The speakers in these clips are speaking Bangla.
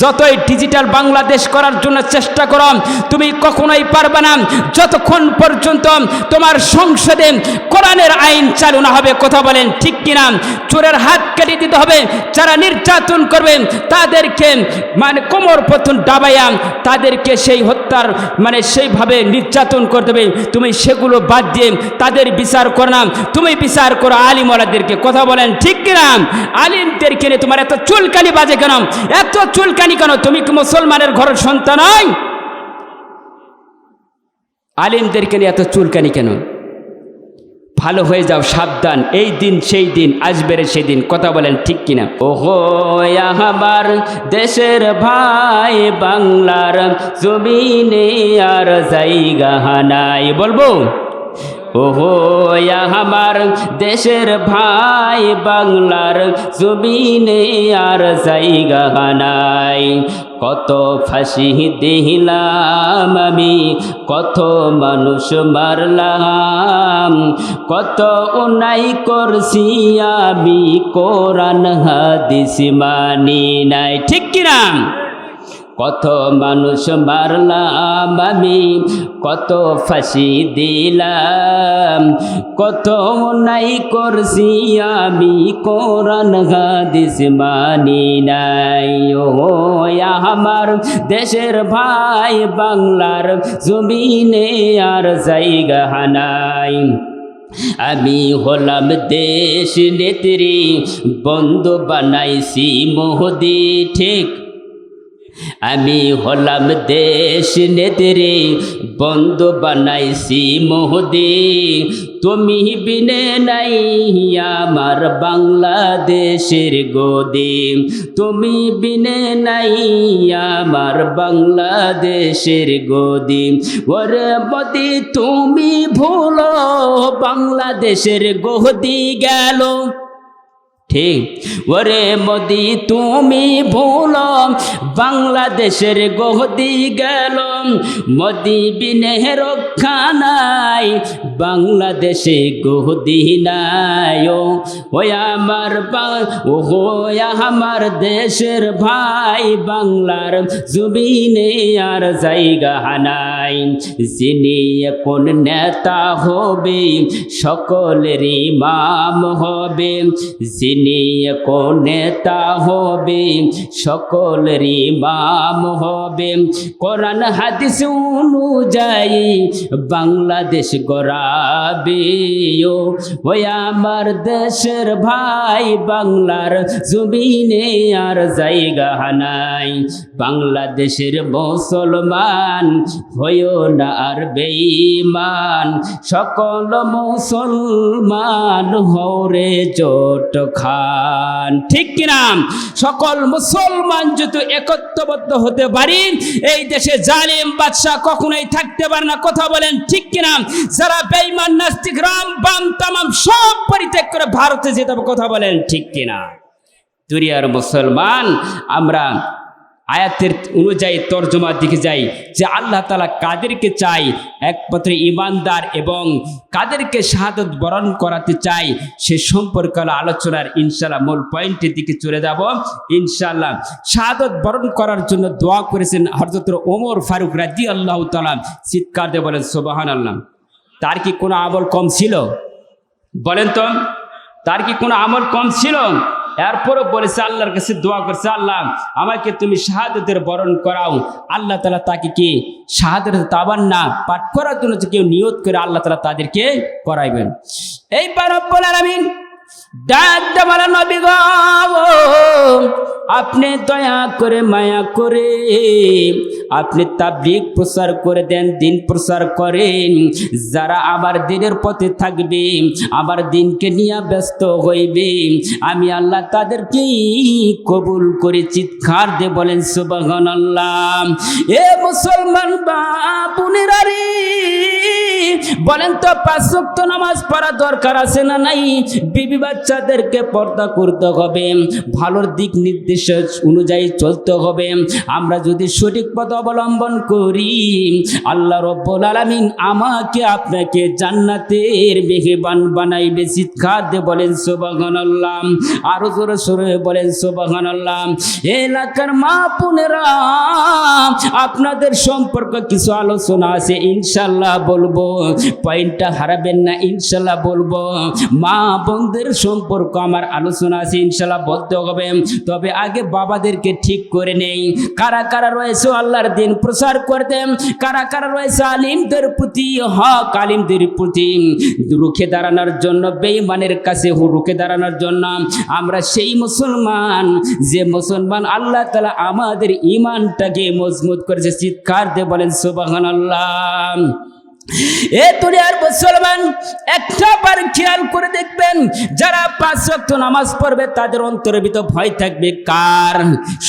যতই ডিজিটাল বাংলাদেশ করার জন্য চেষ্টা করো, তুমি কখনোই পারবে না। যতক্ষণ পর্যন্ত তোমার সংসদে কোরআনের আইন চালু না হবে, কথা বলেন ঠিক কিনা? চোরের হাত কেটে দিতে হবে, যারা নির্যাতন করবে, তাদেরকে মানে কোমর পতন ডাবাইয়া তাদেরকে সেই হত্যার মানে সেইভাবে নির্যাতন করতে হবে তুমি সেগুলো বাদ দিয়ে তাদের বিচার করো না। তুমি বিচার করো আলিমওয়ালাদেরকে, কথা বলেন ঠিক কিনা? আলিমদেরকে নিয়ে তোমার এত চুলকানি বাজে কেন? এত চুলকানি কেন? তুমি কি মুসলমানের ঘরের সন্তান নয়? আলিমদেরকে নিয়ে এত চুলকানি কেন? ভালো হয়ে যাও, সাবধান। এই দিন, সেই দিন আসবে সেই দিন। কথা বলেন ঠিক কিনা? ওহো আমার দেশের ভাই, বাংলার জমিনে আর জায়গা নাই। বলব? ওহো আমার দেশের ভাই, বাংলার জমিনে আর জায়গা নাই। কত ফাঁসি দিলাম আমি, কত মানুষ মারলাম, কত অন্যায় করছি আমি, কোরআন হাদিস মানি নাই। ঠিক কিনা? কত মানুষ মারলাম আমি, কত ফাঁসি দিলাম, কত নাই করছি আমি, কোরআন, হাদিস মানি নাই। ও আমার দেশের ভাই বাংলার জমিনে আর জায়গা নাই। আমি হলাম দেশ নেত্রী, বন্ধ বানাইছি মোহদি, ঠিক আমি হলাম দেশ নেত্রী, বন্ধ বানাইছি মোহদি। তুমি বিনে নাই আমার বাংলাদেশের গদি। তুমি বিনে নাই আমার বাংলাদেশের গদি। ওরে বদি তুমি ভুলো বাংলাদেশের গদি গেল। ঠিক ওরে মোদি, তুমি ভুল, বাংলাদেশের গহদি গেল। মোদি বিনে রক্ষা নাই, বাংলাদেশে গহদি নাই। ও আমার ও আমার দেশের ভাই, বাংলার জুবিনে আর জায়গা নাই। যিনি কোন নেতা হবে, সকলেরই ইমাম হবে। যিনি কোন নেতা হবে সকলের ইমাম হবে। কোরআন, হাদিস অনুযায়ী বাংলাদেশ গড়াবে। ওই আমার দেশের ভাই, বাংলার জমিনে আর জায়গা নাই। বাংলাদেশের মুসলমান, হইও না আর বেঈমান। সকল মুসলমান হরে জোট খান। ঠিক কিনা সকল মুসলমান যদি একত্রবদ্ধ হতে পারি, এই দেশে জালিম বাদশাহ কখনোই থাকতে পারে না। কথা বলেন, ঠিক কিনা যারা বেঈমান, নাস্তিক, রাম, বাম, তামাম সব পরিত্যাগ করে ভারতে যেতে কথা বলেন, ঠিক কিনা দুনিয়ার মুসলমান, আমরা আয়াতের অনুযায়ী তর্জমার দিকে যাই, যে আল্লাহ তালা কাদেরকে চাই একমাত্র ইমানদার এবং কাদেরকে শাহাদত বরণ করাতে চাই, সে সম্পর্কে আলোচনার ইনশাল্লাহ মূল পয়েন্টের দিকে চলে যাব। ইনশাল্লাহ শাহাদত বরণ করার জন্য দোয়া করেছেন হরজত ওমর ফারুক রাজি আল্লাহ তালা চিৎকার দিয়ে বলেন সোবাহান আল্লাহ তার কি কোনো আমল কম ছিল? বলেন তো, তার কি কোনো আমল কম ছিল? এরপরও বলেছে, আল্লাহর কাছে দোয়া করছে, আল্লাহ, আমাকে তুমি শাহাদতের বরণ করাও। আল্লাহ তালা তাকে কি শাহাদের তাবান না পাঠ করার জন্য কেউ নিয়ত করে, আল্লাহ তালা তাদেরকে করাইবেন। এই পারব্বল আলামিন আপনি দয়া করে, মায়া করে, আপনি তাবলিক প্রচার করে দেন, দিন প্রচার করেন। যারা আবার দিনের পথে থাকবে আবার দিনকে নিয়ে ব্যস্ত হইবে, আমি আল্লাহ তাদেরকে কবুল করে চিৎকার দে বলেন সুবাহন আল্লাহ এ মুসলমান রে, বলেন তো, পাঁচ নামাজ পড়া দরকার আছে না নাই? বিবি বাচ্চাদেরকে পর্দা করতে হবে, ভালোর দিক নির্দেশ অনুযায়ী চলতে হবে। আমরা যদি সঠিক পথ অবলম্বন করি, আল্লাহ রব্বুল আলামিন আমাকে আপনাকে জান্নাতের মেহেবান বানাইবে। চিৎকার বলেন, সুবহানাল্লাহ। আরও জোরে সরে বলেন, সুবহানাল্লাহ। এলাকার মা বোনেরা, আপনাদের সম্পর্ক কিছু আলোচনা আছে ইনশাল্লাহ বলব। পয়েন্টটা হারাবেন না ইনশাল্লাহ বলব। মা বোনদের সম্পর্ক, আমার আলোচনা আছে, ইনশাল্লাহ বলতে হবে। তবে আগে বাবাদেরকে ঠিক করে নেই। কারা কারা রয়েছে আল্লাহর দিন প্রচার করতে? কারা কারা রয়েছে আলিমদের প্রতি? হক আলিমদের প্রতি। রুখে দাঁড়ানোর জন্য, বেঈমানের কাছে রুখে দাঁড়ানোর জন্য আমরা সেই মুসলমান, যে মুসলমান আল্লাহ তালা আমাদের ইমানটাকে মজবুত করেছে। চিৎকার দিয়ে বলেন সুবাহান আল্লাহ এ দুনিয়ার মুসলমান একটা বার খেয়াল করে দেখবেন, যারা পাঁচ ওয়াক্ত নামাজ পড়বে তাদের অন্তরের ভিতর ভয় থাকবে। কার?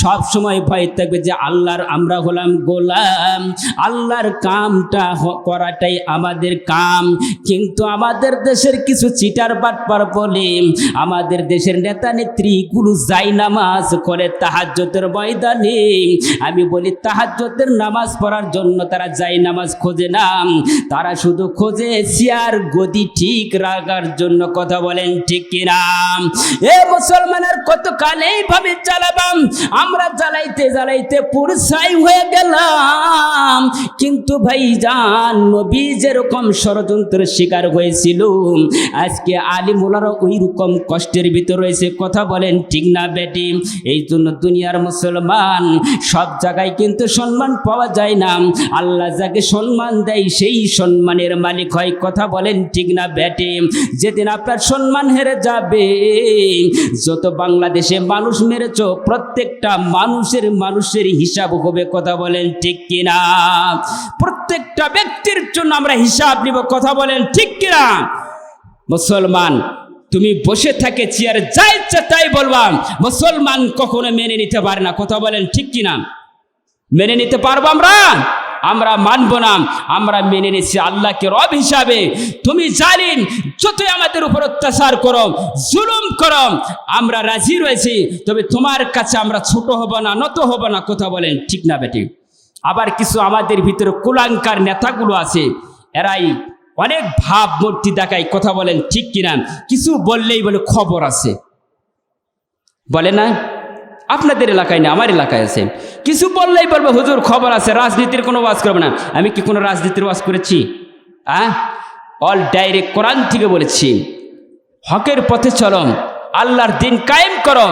সব সময় ভয় থাকবে যে আল্লাহর আমরা হলাম গোলাম, আল্লাহর কামটা করাটাই আমাদের কাম। কিন্তু আমাদের দেশের কিছু চিটার বাটপার বলে, আমাদের দেশের নেতা নেত্রীগুলো যাই নামাজ করে তাহাজ্জতের ময়দানে। আমি বলি তাহাজ্জতের নামাজ পড়ার জন্য তারা যাই নামাজ খোঁজে না। তারা শুধু খোঁজে চেয়ার গদি ঠিক রাখার জন্য কথা বলেন ঠিক কিনা? এ মুসলমানের কত কালেই ভাবে চালাবাম? আমরা জ্বালাইতে জ্বালাইতে পুরসাই হয়ে গেলাম। কিন্তু ভাই জান নবী যেরকম ষড়যন্ত্রের শিকার হয়েছিল, আজকে আলিমুলারা ওই রকম কষ্টের ভিতর রয়েছে, কথা বলেন ঠিক না বেটি? এই জন্য দুনিয়ার মুসলমান, সব জায়গায় কিন্তু সম্মান পাওয়া যায় না। আল্লাহ যাকে সম্মান দেয় সেই সম্মানের মালিক হয়, কথা বলেন ঠিক না বেটি যেদিন আপনার সম্মান হেরে যাবে, যত বাংলাদেশে মানুষ মেরেছ, প্রত্যেকটা মানুষের মানুষের হিসাব হবে, কথা বলেন ঠিক কিনা? প্রত্যেকটা ব্যক্তির জন্য আমরা হিসাব নিব, কথা বলেন ঠিক কিনা? মুসলমান, তুমি বসে থাকে চেয়ারে, যা ইচ্ছা তাই বলবা। মুসলমান কখনো মেনে নিতে পারে না, কথা বলেন ঠিক কিনা? মেনে নিতে পারব আমরা? আমরা মানব না। আমরা মেনে নিচ্ছি আল্লাহকে রব হিসাবে। তুমি জালিম, যতই আমাদের উপর অত্যাচার করো, জুলুম করো, আমরা রাজি রয়েছি। তবে তোমার কাছে আমরা ছোট হব না, নত হব না, কথা বলেন, ঠিক না বেটি? আবার কিছু আমাদের ভিতরে কুলাঙ্কার নেতাগুলো আছে, এরাই অনেক ভাব মূর্তি দেখায়, কথা বলেন, ঠিক কিনা? কিছু বললেই বলে খবর আছে। বলে না? আপনাদের এলাকায় না, আমার এলাকায় আছে। কিছু বললেই বলব, হুজুর, খবর আছে, রাজনীতির কোনো ওয়াজ করবে না। আমি কি কোনো রাজনীতির ওয়াজ করেছি? হ্যাঁ অল ডাইরেক্ট কোরআন থেকে বলেছি, হকের পথে চলো, আল্লাহর দিন কায়েম করো,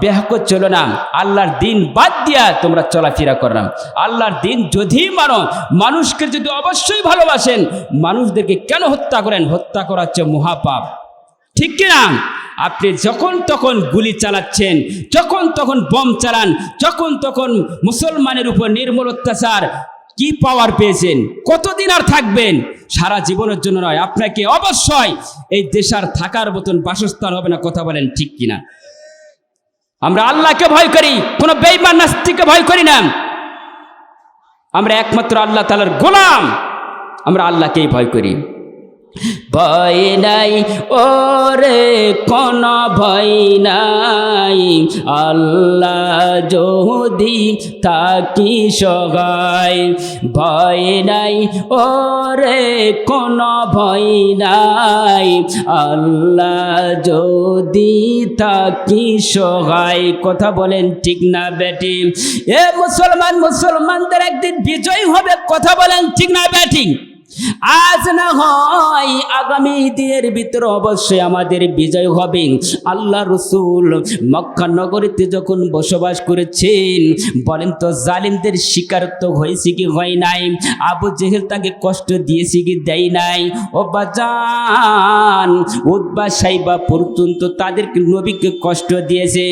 বেহক চলো না, আল্লাহর দিন বাদ দিয়া তোমরা চলাফেরা করো না। আল্লাহর দিন যদি মানো, মানুষকে যদি অবশ্যই ভালোবাসেন, মানুষদেরকে কেন হত্যা করেন? হত্যা করা হচ্ছে মহাপাপ। ঠিক কিনা? আপনি যখন তখন গুলি চালাচ্ছেন, যখন তখন বম চালান, যখন তখন মুসলমানের উপর নির্মূল অত্যাচার, কি পাওয়ার পেয়েছেন? কতদিন আর থাকবেন? সারা জীবনের জন্য নয়, আপনাকে অবশ্যই এই দেশ আর থাকার মতন বাসস্থান হবে না, কথা বলেন ঠিক কিনা? আমরা আল্লাহকে ভয় করি, কোনো বেইমান নাস্তিককে ভয় করি না। আমরা একমাত্র আল্লাহ তালার গোলাম, আমরা আল্লাহকেই ভয় করি। ভয় নাই, ওরে কোন ভয় নাই। আল্লাহ যদি তাকি সগাই, ভয় নাই, ওরে কোন ভয় নাই। আল্লাহ যদি তাকি সগাই, কথা বলেন ঠিক না বেটি। এ মুসলমান, মুসলমানদের একদিন বিজয় হবে, কথা বলেন ঠিক না ব্যাটিং আজ না হয় আগামী দিনের ভিতরে অবশ্যই আমাদের বিজয় হবে। আল্লাহ রসুল মক্কা নগরীতে যখন বসবাস করেছেন, বলেন তো জালিমদের শিকার তো হয়েছে কি হয় নাই? আবু জেহেল তাকে কষ্ট দিয়েছে কি দেয় নাই? ও বাজান উদ্বা সাইবা পর্যন্ত তাদেরকে নবীকে কষ্ট দিয়েছে।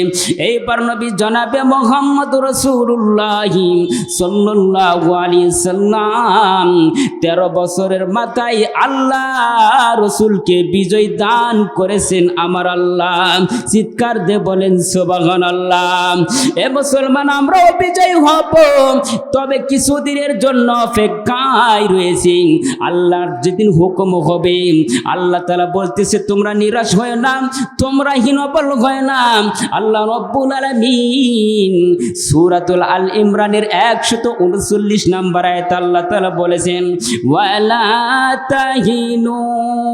এইবার নবী জনাবে মোহাম্মদ রসুল্লাহ সাল্লাল্লাহু আলাইহি সাল্লাম, তেরো বছরের মাথায় আল্লাহ রসুলকে বিজয় দান করেছেন আমার আল্লাহ। চিৎকার দে বলেন সোবাগান আল্লাহ এ মুসলমান, আমরাও বিজয় হব। তবে কিছুদিনের জন্য অপেক্ষা অপেক্ষায় রয়েছে। আল্লাহর যেদিন হুকুম হবে, আল্লাহ তালা বলতেছে, তোমরা নিরাশ হয় না, তোমরা হীনবল হয় না। আল্লাহ রব্বুল আলামিন সূরাতুল আল ইমরানের একশত উনচল্লিশ নাম্বার আয়াত আল্লাহ তালা বলেছেন, ওয়ালা তাহিনু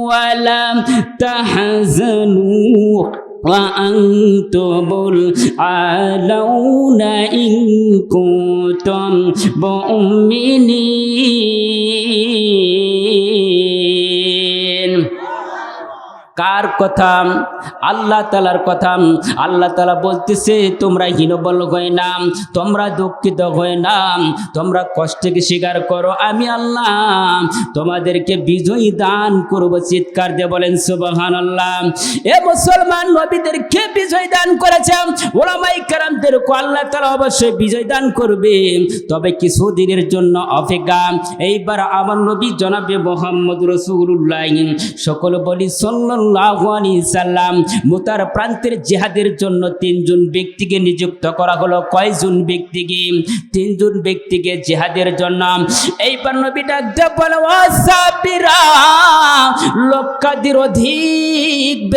ওয়ালা তাহজানু। وأنتم الأعلون إن كنتم مؤمنين কার কথা আল্লাহ তালার কথা, আল্লাহ তালা বলতেছে, তোমরা হীনবল হয়ে না, তোমরা দুঃখিত হয়ে না, তোমরা কষ্টকে স্বীকার করো। আমি আল্লাহ তোমাদেরকে বিজয়ী দান করব, চিৎকার দিয়ে বলেন সুবহান আল্লাহ এ মুসলমান নবীদেরকে বিজয় দান করেছে? ওলামাই কারামদেরকে আল্লাহ তালা অবশ্যই বিজয় দান করবে। তবে কিছু দিনের জন্য অপেক্ষা। এইবার আমার নবী জনাবে মোহাম্মদ রসুল্লাহ সকল বলি সাল্লাল্লাহু আলাইহি সাল্লাম। মুতার প্রান্তের জেহাদের জন্য তিনজন ব্যক্তিকে নিযুক্ত করা হলো। কয়জন ব্যক্তিকে? তিনজন ব্যক্তিকে জিহাদের জন্য। এই নবী দিয়ে বলে অধিক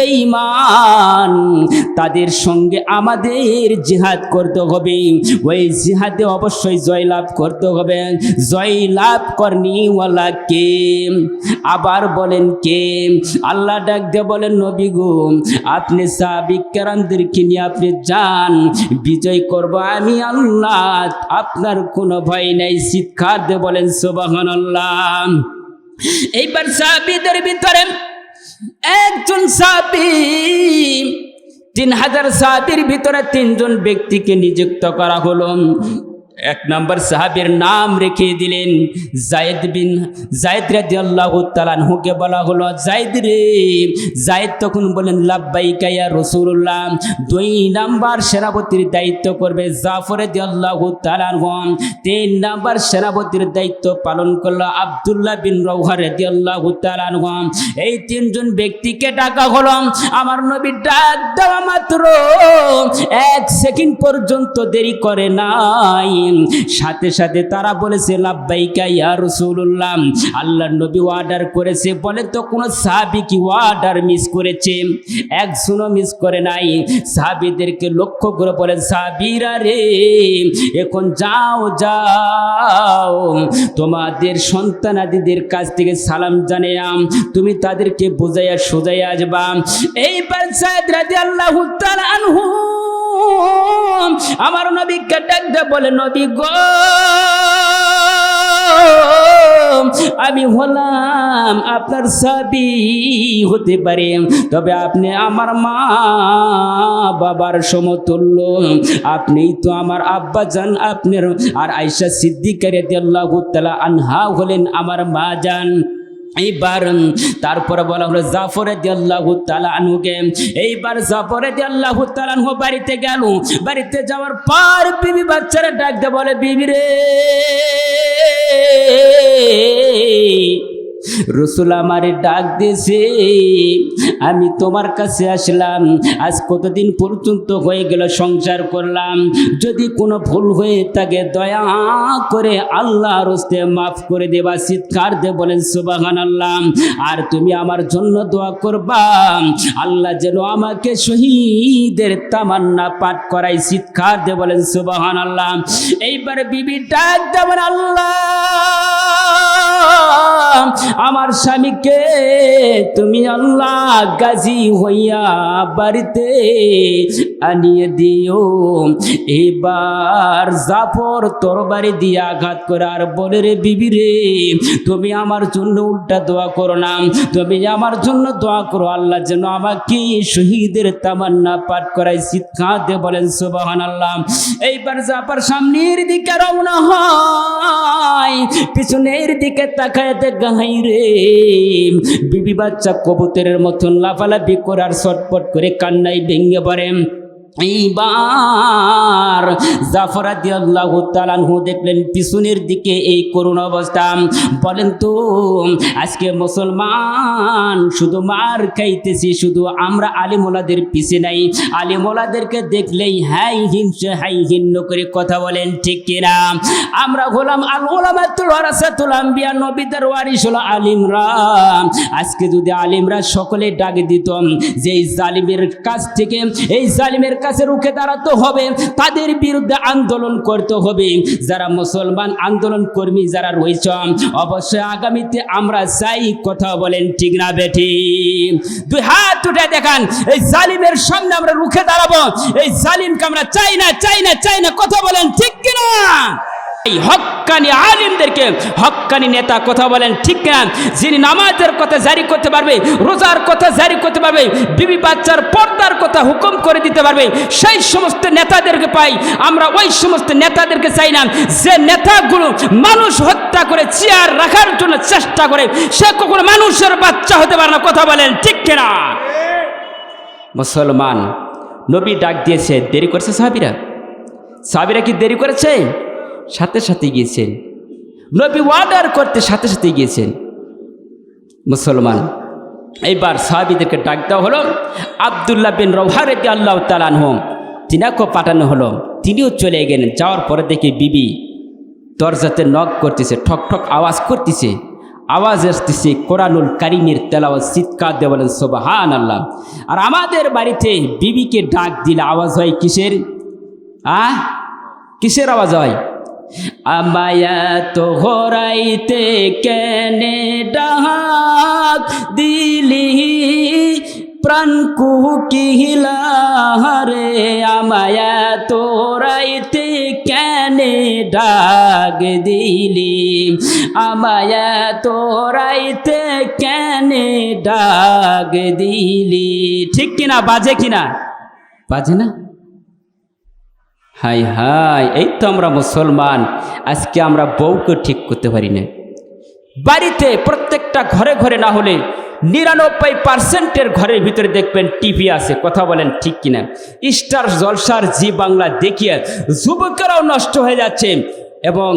তাদের সঙ্গে আমাদের জিহাদ করতে হবে। ওই জিহাদে অবশ্যই জয়লাভ করতে হবে। জয়লাভ করনিওয়ালা কে? আবার বলেন কে? আল্লাহ ডাক দিয়ে বলেন, নবী গো আপনি সাবিক কেরামদেরকে নিয়ে আপনি যান, বিজয় করব আমি আল্লাহ। আপনার কোনো ভয় নাই, চিৎকার দিয়ে বলেন সোবাহন আল্লাহ এইবার সাহাবিদের ভিতরে একজন সাহাবি, তিন হাজার সাহাবির ভিতরে তিনজন ব্যক্তিকে নিযুক্ত করা হলো। এক নম্বর সাহাবের নাম রেখে দিলেন জায়দ বিন, জায়দ রাজি আল্লাহ তালানহুকে বলা হলো, জায়দ রে। জায়দ তখন বলেন লাব্বাই কাইয়া রসুল্লাহ দুই নাম্বার সেনাপতির দায়িত্ব করবে জাফর দি আল্লাহ তালানহ তিন নাম্বার সেনাপতির দায়িত্ব পালন করল আবদুল্লাহ বিন রৌহার দি আল্লাহ তালানহ এই তিনজন ব্যক্তিকে ডাকা হলো, আমার নবী ডাক দেওয়া মাত্র। এক সেকেন্ড পর্যন্ত দেরি করে নাই। সাথে সাথে তারা বলেছে, লাব্বাইকা ইয়া নবী অর্ডার করেছে। বলে তো কোন সাহাবী কি অর্ডার মিস করেছে? একজনও মিস করে নাই। সাহাবীদেরকে লক্ষ্য করে রে, এখন যাও যাও। তোমাদের সন্তানাদিদের কাছ থেকে সালাম জানিয়াম তুমি তাদেরকে বোঝাইয়া সোজাইয়া আসবা। এইবার রাদিয়াল্লাহু তাআলা আনহু আমার নবীকে ডাক দে বলে, নবী গো, আমি হলাম আপনার সাবি, হতে পারে। তবে আপনি আমার মা বাবার সমতুল্য। আপনিই তো আমার আব্বা জান আপনার আর আয়সা সিদ্দিকারে আল্লাহ আনহা হলেন আমার মা জান এইবার তারপরে বলা হলো, জাফরে দিয়াল্লাহু এইবার জাফরে দিয়াল্লাহু তাআলা আনহু বাড়িতে গেল। বাড়িতে যাওয়ার পর বিবি বাচ্চারা ডাক দে বলে, বিবি রে রসুল আমারে ডাক দিয়েছে, আমি তোমার কাছে আসলাম, আজ কতদিন পর্যন্ত হয়ে গেল সংসার করলাম। যদি কোনো ভুল হয়ে থাকে, দয়া করে আল্লাহ রস্তে মাফ করে দেবা, চিৎকার দে বলেন সুবাহান আল্লাহ আর তুমি আমার জন্য দোয়া করবা। আল্লাহ যেন আমাকে শহীদের তামান্না পাঠ করাই চিৎকার দে বলেন সুবাহান আল্লাহ এইবার বিবি ডাক দেবেন আল্লাহ আমার স্বামীকে তুমি আল্লাহ গাজী হইয়া বাড়িতে আনিয়ে দিও। এবার জাফর তরবারি দিয়ে আঘাত করে আর বলে, রে বিবি রে, তুমি আমার জন্য উল্টা দোয়া করো না। তুমি আমার জন্য দোয়া করো। আল্লাহ যেন আমাকে শহীদের তামান্না পাঠ করাই চিৎকার দিয়ে বলেন সুবাহান আল্লাহ এইবার জাফর সামনের দিকে রওনা হয়। পিছনের দিকে তাকায় গাহাই রে। বিবি বাচ্চা কবুতরের মতন লাফালাফি করার সটপট করে কান্নাই ভেঙে পড়ে। এইবার জাফরাদি আল্লাহ তালানহু দেখলেন, পিছনের দিকে এই করুণ অবস্থা। বলেন তো, আজকে মুসলমান শুধু মার খাইতেছি, শুধু আমরা আলিমোলাদের পিছে নাই। আলিমোলাদেরকে দেখলেই হাই হিংসে, হাই হিন্ন করে কথা বলেন, ঠিক কিনা? আমরা হলাম আল ওলামাতুল ওয়ারাসাতুল আম্বিয়া, নবীদের ওয়ারিস হলো আলিমরা। আজকে যদি আলিমরা সকলে ডাক দিত যে এই জালিমের কাছ থেকে, এই জালিমের কাছে রুখে দাঁড়াতে হবে, তাদের বিরুদ্ধে আন্দোলন করতে হবে। যারা মুসলমান আন্দোলন কর্মী, যারা রয়েছ, অবশ্যই আগামীতে আমরা চাই কথা বলেন ঠিক না বেটি দুই হাত উঠে দেখান, এই জালিমের সামনে আমরা রুখে দাঁড়াবো, এই জালিমকে আমরা চাই না চাই না চাই না, কথা বলেন ঠিক কিনা? এই হক্কানি আলিমদেরকে হক্কানি নেতা কথা বলেন, ঠিক না? যিনি নামাজের কথা জারি করতে পারবে, রোজার কথা জারি করতে পারবে, বিবি বাচ্চার পর্দার কথা হুকুম করে দিতে পারবে, সেই সমস্ত নেতাদেরকে পাই। আমরা ওই সমস্ত নেতাদেরকে চাই না। যে নেতাগুলো মানুষ হত্যা করে, চেয়ার রাখার জন্য চেষ্টা করে, সে কখনো মানুষের বাচ্চা হতে পারে না, কথা বলেন, ঠিক কিনা? মুসলমান, নবী ডাক দিয়েছে, দেরি করেছে সাহাবিরা? সাহাবিরা কি দেরি করেছে? সাথে সাথে গিয়েছেন। নবী ওয়ার্ডার করতে সাথে সাথে গিয়েছেন। মুসলমান এইবার সাহাবিদেরকে ডাক দেওয়া হলো, আবদুল্লাহ বিন রওহারেদি আল্লাহ তালানহম তিনাকেও পাঠানো হলো। তিনিও চলে গেলেন, যাওয়ার পরে দেখে বিবি দরজাতে নখ করতেছে, ঠক ঠক আওয়াজ করতেছে। আওয়াজ আসতেছে, কোরআনুল কারিমের তেলাওয়াজ চিৎকার দিয়ে বলেন সোবাহান আল্লাহ আর আমাদের বাড়িতে বিবিকে ডাক দিলে আওয়াজ হয় কিসের? আহ কিসের আওয়াজ হয়? আমায়া তো হরাইতে কেনে ডাক দিলি? প্রাণ কুহিলা রে আমায়া তোরাইতে কেনে ডাক দিলি? আমায়া তোরাইতে কেনে ডাক দিলি? ঠিক কিনা? বাজে কিনা? বাজে না? হাই হাই, এই তো আমরা মুসলমান। আজকে আমরা বউকে ঠিক করতে পারি না। বাড়িতে প্রত্যেকটা ঘরে ঘরে না হলে নিরানব্বই পার্সেন্টের ঘরের ভিতরে দেখবেন টিভি আছে, কথা বলেন ঠিক কিনা। স্টার জলসার জি বাংলা দেখিয়ে যুবকেরাও নষ্ট হয়ে যাচ্ছে এবং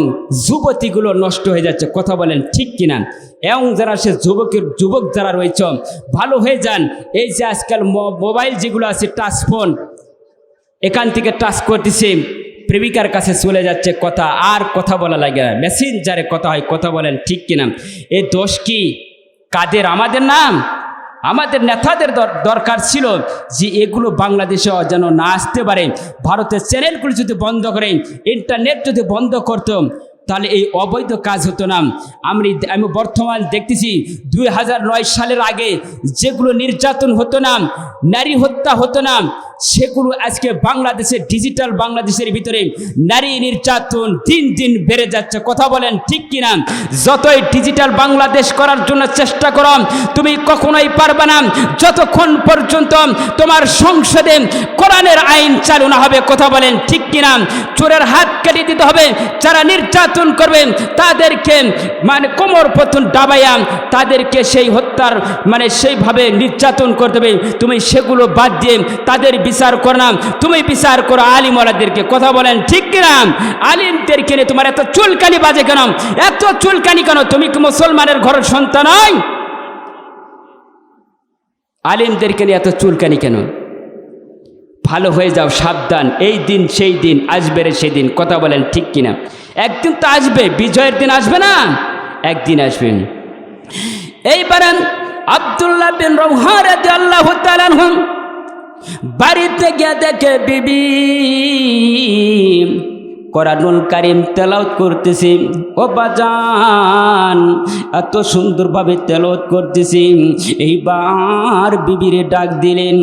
যুবতীগুলো নষ্ট হয়ে যাচ্ছে, কথা বলেন ঠিক কিনা। এবং যারা সে যুবকের যুবক যারা রয়েছে, ভালো হয়ে যান। এই যে আজকাল মোবাইল যেগুলো আছে, টাচ ফোন এখান থেকে টাচ করতেছে। প্রেমিকার কাছে চলে যাচ্ছে কথা, আর কথা বলা লাগে না। যারে কথা হয়, কথা বলেন ঠিক কিনা? এ দোষ কি? কাদের? আমাদের নাম? আমাদের নেতাদের দর- দরকার ছিল যে এগুলো বাংলাদেশে যেন না আসতে পারে। ভারতের চ্যানেলগুলো যদি বন্ধ করে, ইন্টারনেট যদি বন্ধ করতো, তাহলে এই অবৈধ কাজ হতো না। আমি আমি বর্তমান দেখতেছি, দুই হাজার নয় সালের আগে যেগুলো নির্যাতন হতো না, নারী হত্যা হতো না সেগুলো আজকে বাংলাদেশের ডিজিটাল বাংলাদেশের ভিতরে নারী নির্যাতন দিন দিন বেড়ে যাচ্ছে। কথা বলেন ঠিক কিনা? যতই ডিজিটাল বাংলাদেশ করার জন্য চেষ্টা করো, তুমি কখনোই পারবে না। যতক্ষণ পর্যন্ত তোমার সংসদে কোরআনের আইন চালু না হবে, কথা বলেন ঠিক কিনা? চোরের হাত কেটে দিতে হবে, যারা নির্যাতন করবেন তাদেরকে মানে কোমর পতন ডাবাইয়া তাদেরকে সেই হত্যার মানে সেইভাবে নির্যাতন করে দেবে তুমি সেগুলো বাদ দিয়ে তাদের বিচার করো না তুমি বিচার করো, আলিমওয়ালাদেরকে। কথা বলেন, ঠিক কিনা? আলিমদেরকে নিয়ে তোমার এত চুলকানি বাজে কেন? এত চুলকানি কেন? তুমি কি মুসলমানের ঘরের সন্তান নয়? আলিমদেরকে নিয়ে এত চুলকানি কেন? ভালো হয়ে যাও, সাবধান। এই দিন, সেই দিন, আসবে রে সেদিন কথা বলেন, ঠিক কিনা? একদিন তো আসবে, বিজয়ের দিন আসবে না? একদিন আসবেন এইবার আবদুল্লাহ বিন রৌহার আল্লাহ তালানহুম বাড়িতে গিয়ে দেখে বিবি কোরআনুল কারিম তেলাওত করতেছি। ও বাজান, এত সুন্দরভাবে তেলাওত করতেছি। এইবার বিবিরে ডাক দিলেন।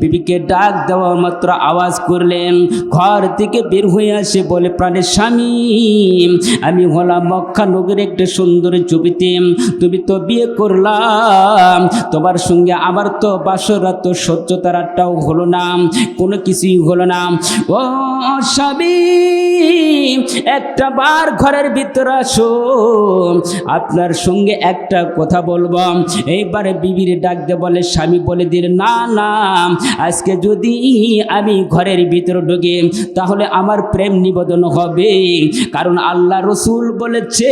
বিবিকে ডাক দেওয়া মাত্র আওয়াজ করলেন। ঘর থেকে বের হয়ে আসে বলে প্রাণের স্বামী, আমি হলাম মক্কা নগরের একটা সুন্দর ছবিতে। তুমি তো বিয়ে করলাম। তোমার সঙ্গে আমার তো বাসরাত সহ্যতার আটটাও হলো না। কোনো কিছুই হলো না। ও স্বামী একটা বার ঘরের ভিতরে আসো। আপনার সঙ্গে একটা কথা বলব। এইবারে বিবির ডাক দিয়ে বলে, স্বামী বলে দিল, না না, আজকে যদি আমি ঘরের ভিতরে ঢুকি, তাহলে আমার প্রেম নিবেদন হবে। কারণ আল্লাহ রসুল বলেছে,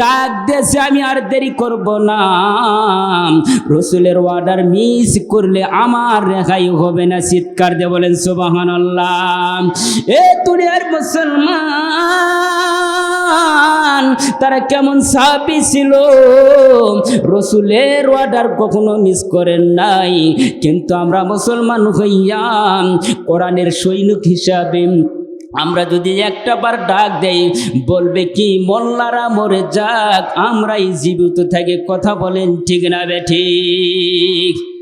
ডাক দেশে আমি আর দেরি করব না। রসুলের অর্ডার মিস করলে আমার রেখাই হবে না। চিৎকার দিয়ে বলেন সোবাহান আল্লাহ এ দুনিয়ার মুসলমান তারা কেমন সাবি ছিল? রসুলের অর্ডার কখনো মিস করেন নাই। কিন্তু আমরা মুসলমান হইয়া কোরআনের সৈনিক হিসাবে আমরা যদি একটা বার ডাক দেই, বলবে কি, মোল্লারা মরে যাক, আমরাই জীবিত থেকে। কথা বলেন ঠিক না বে ঠিক?